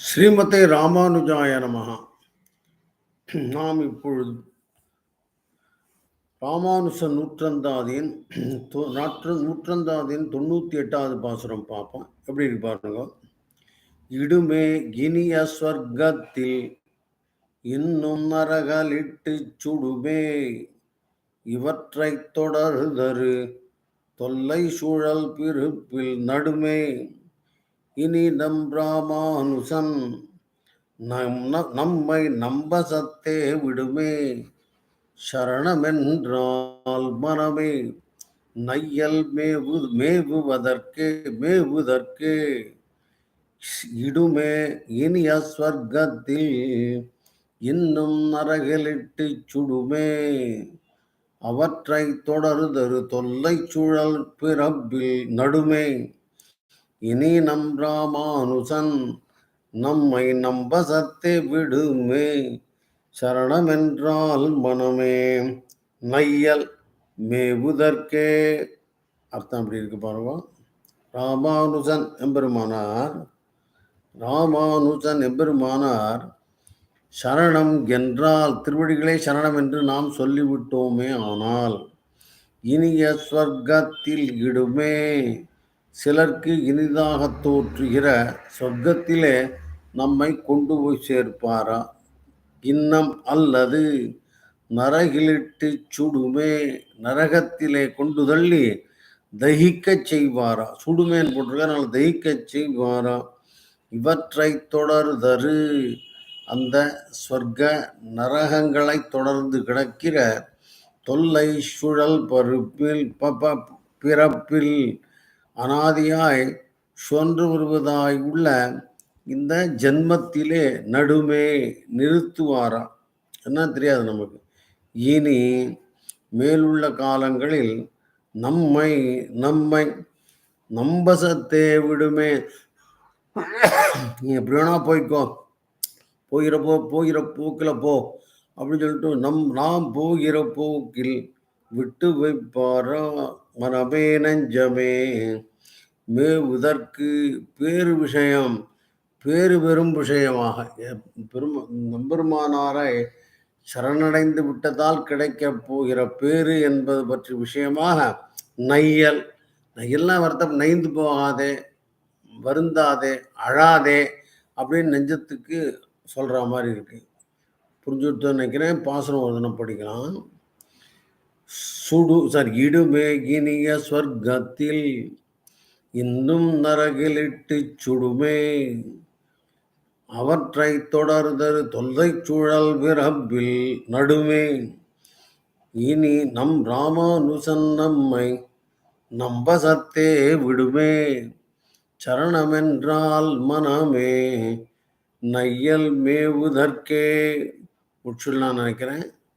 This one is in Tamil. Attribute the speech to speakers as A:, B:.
A: ஸ்ரீமதே ராமானுஜாய நமகா நாம் இப்பொழுது ராமானுஜ நூற்றந்தாதியின் தொ- நாற்று நூற்றந்தாதியின் தொண்ணூற்றி எட்டாவது பாசுரம் பார்ப்போம். எப்படி இருக்கு பாருங்க. இடுமே இனிய ஸ்வர்க்கத்தில் இன்னும் நரகலிட்டு சுடுமே. இவற்றை தொடர்தரு தொல்லை சூழல் பிறப்பில் நடுமே. இனி நம் ராமானுசன் நம்மை நம்ப சத்தே விடுமே. சரணமென்றால் மனமே. நையல் மேவு மேவுவதற்கே மேவுதற்கே. இடுமே இனிய ஸ்வர்க்கத்தில். இன்னும் நரகலிட்டு சுடுமே. அவற்றை தொடருதரு தொல்லை சுழல் பிறப்பில் நடுமே. இனி நம் ராமானுசன் நம்மை நம்ப சத்தே விடுமே. சரணமென்றால் மனமே நையல் மேவுதற்கே. அர்த்தம் அப்படி இருக்கு பாருங்க. ராமானுஜன் எம்பெருமானார் ராமானுஜன் எம்பெருமானார் சரணம் என்றால் திருவடிகளே சரணம் என்று நாம் சொல்லிவிட்டோமே ஆனால் இனிய ஸ்வர்க்கத்தில் இடுமே. சிலருக்கு இனிதாக தோற்றுகிற சொர்க்கத்திலே நம்மை கொண்டு போய் சேர்ப்பாரா? இன்னம் அல்லது நரகிலிட்டு சுடுமே நரகத்திலே கொண்டு தள்ளி தகிக்கச் செய்வாரா? சுடுமேன் நல்ல தகிக்கச் செய்வாரா? இவற்றை தொடர்தரு. அந்த ஸ்வர்க்க நரகங்களை தொடர்ந்து கிடக்கிற தொல்லை சுழல் பருப்பில் ப- பிறப்பில் அனாதியாய் சொன்று வருவதாய் உள்ள இந்த ஜென்மத்திலே நடுமே நிறுத்துவாரா என்ன தெரியாது நமக்கு. இனி மேலுள்ள காலங்களில் நம்மை நம்மை நம்பசத்தே விடுமே. நீ எப்படி வேணா போய்க்கோ. போகிறப்போ போ போகிற போக்கில் போ. அப்படின்னு சொல்லிட்டு நம் நாம் போகிற போக்கில் விட்டு வைப்பாரா? மனமே நஞ்சமே மேவுதற்கு பேரு விஷயம் பேரு பெரும் விஷயமாக. பெரும் நம்பெருமானாரை சரணடைந்து விட்டதால் கிடைக்கப் போகிற பேரு என்பது பற்றி விஷயமாக நையல் நையல்லாம் வருத்தம் நைந்து போகாதே வருந்தாதே அழாதே அப்படின்னு நெஞ்சத்துக்கு சொல்கிற மாதிரி இருக்குது புரிஞ்சுட்டு நினைக்கிறேன். பாசனம் ஒரு படிக்கலாம். சுடு சாரி இடுமே ஸ்வர்க்கத்தில் இன்னும் நரகிலிட்டு சுடுமே. அவற்றை தொடர்தரு தொல்லை சூழல் விரப்பில் நடுமே. இனி நம் ராமானுசன் நம்மை நம்ப சத்தே விடுமே. சரணமென்றால் மனமே நையல் மேவுதற்கே. உட்சுல்லாம் நினைக்கிறேன்.